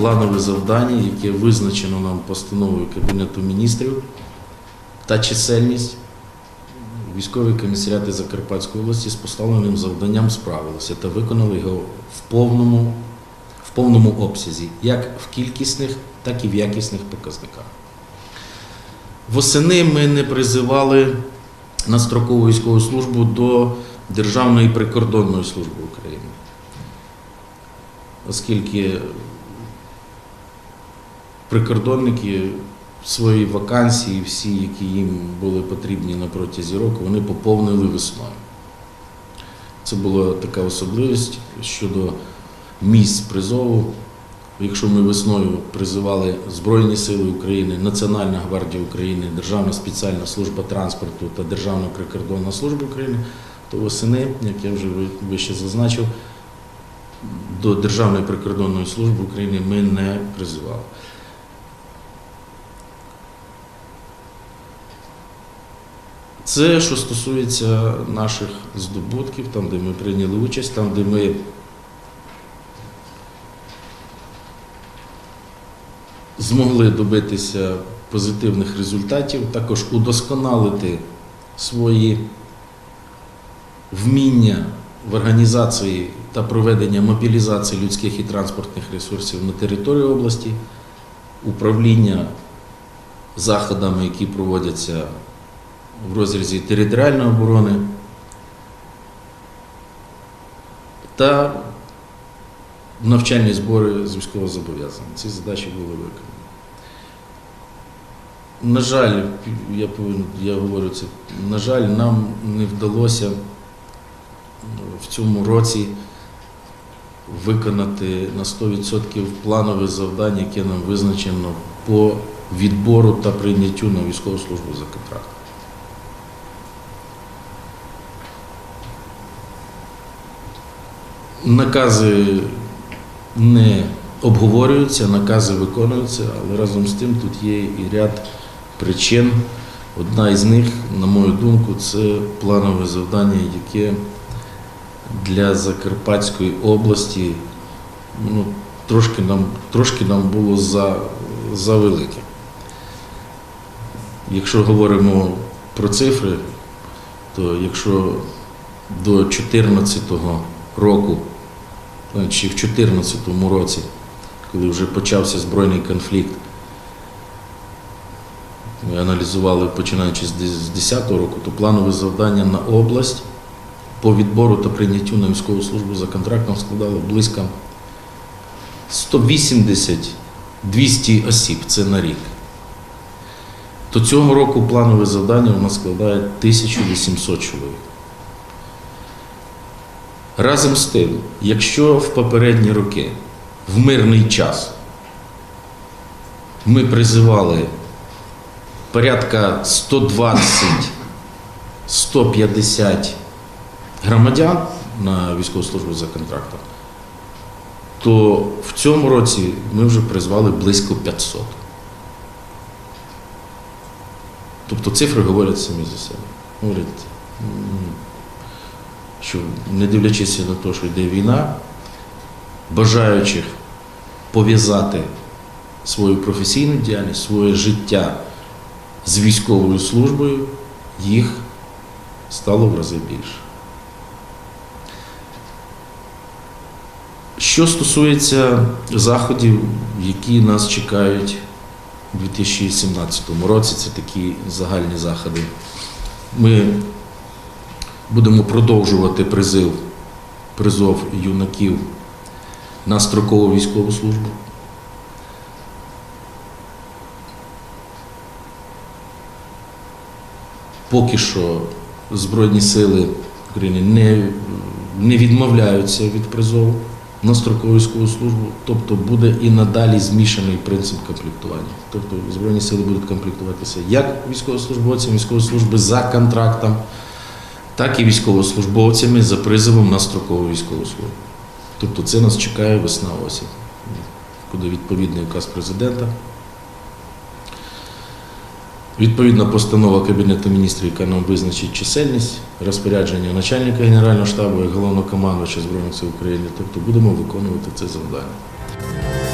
планове завдання, яке визначено нам постановою Кабінету міністрів та чисельність. Військові комісаріати Закарпатської області з поставленим завданням справилися та виконали його в повному, в повному обсязі, як в кількісних, так і в якісних показниках. Восени ми не призивали на строкову військову службу до Державної прикордонної служби України, оскільки прикордонники свої вакансії, всі, які їм були потрібні на протязі року, вони поповнили весною. Це була така особливість щодо місць призову. Якщо ми весною призивали Збройні Сили України, Національна гвардія України, Державна спеціальна служба транспорту та Державна прикордонна служба України, то восени, як я вже вище зазначив, до Державної прикордонної служби України ми не призивали. Це що стосується наших здобутків, там, де ми прийняли участь, там, де ми змогли добитися позитивних результатів, також удосконалити свої вміння в організації та проведення мобілізації людських і транспортних ресурсів на території області, управління заходами, які проводяться в розрізі територіальної оборони та навчальні збори з військовозобов'язаних. Ці задачі були виконані. На жаль, я повинен, я говорю це, на жаль, нам не вдалося в цьому році виконати на 100% планове завдання, яке нам визначено по відбору та прийняттю на військову службу за контрактом. Накази не обговорюються, накази виконуються, але разом з тим тут є і ряд причин. Одна із них, на мою думку, це планове завдання, яке для Закарпатської області ну, трошки, нам, трошки нам було за, за велике. Якщо говоримо про цифри, то якщо до 2014 року, чи в 2014 році, коли вже почався збройний конфлікт, ми аналізували починаючи з 2010 року, то планове завдання на область по відбору та прийняттю на військову службу за контрактом складало близько 180-200 осіб, це на рік. То цього року планове завдання у нас складає 1800 чоловік. Разом з тим, якщо в попередні роки, в мирний час, ми призивали порядка 120-150 громадян на військову службу за контрактом, то в цьому році ми вже призвали близько 500. Тобто цифри говорять самі за себе. Говорять, що не дивлячись на те, що йде війна, бажаючих пов'язати свою професійну діяльність, своє життя з військовою службою, їх стало в рази більше. Що стосується заходів, які нас чекають у 2017 році, це такі загальні заходи. Ми будемо продовжувати призив, призов юнаків на строкову військову службу. Поки що Збройні сили України не, не відмовляються від призову на строкову військову службу, тобто буде і надалі змішаний принцип комплектування. Тобто Збройні сили будуть комплектуватися як військовослужбовцями військової служби за контрактом, так і військовослужбовцями за призовом на строкову військову службу. Тобто це нас чекає весна осінь, буде відповідний указ президента. Відповідна постанова Кабінету міністрів, яка нам визначить чисельність, розпорядження начальника Генерального штабу і головнокомандувача Збройних сил України. Тобто будемо виконувати це завдання.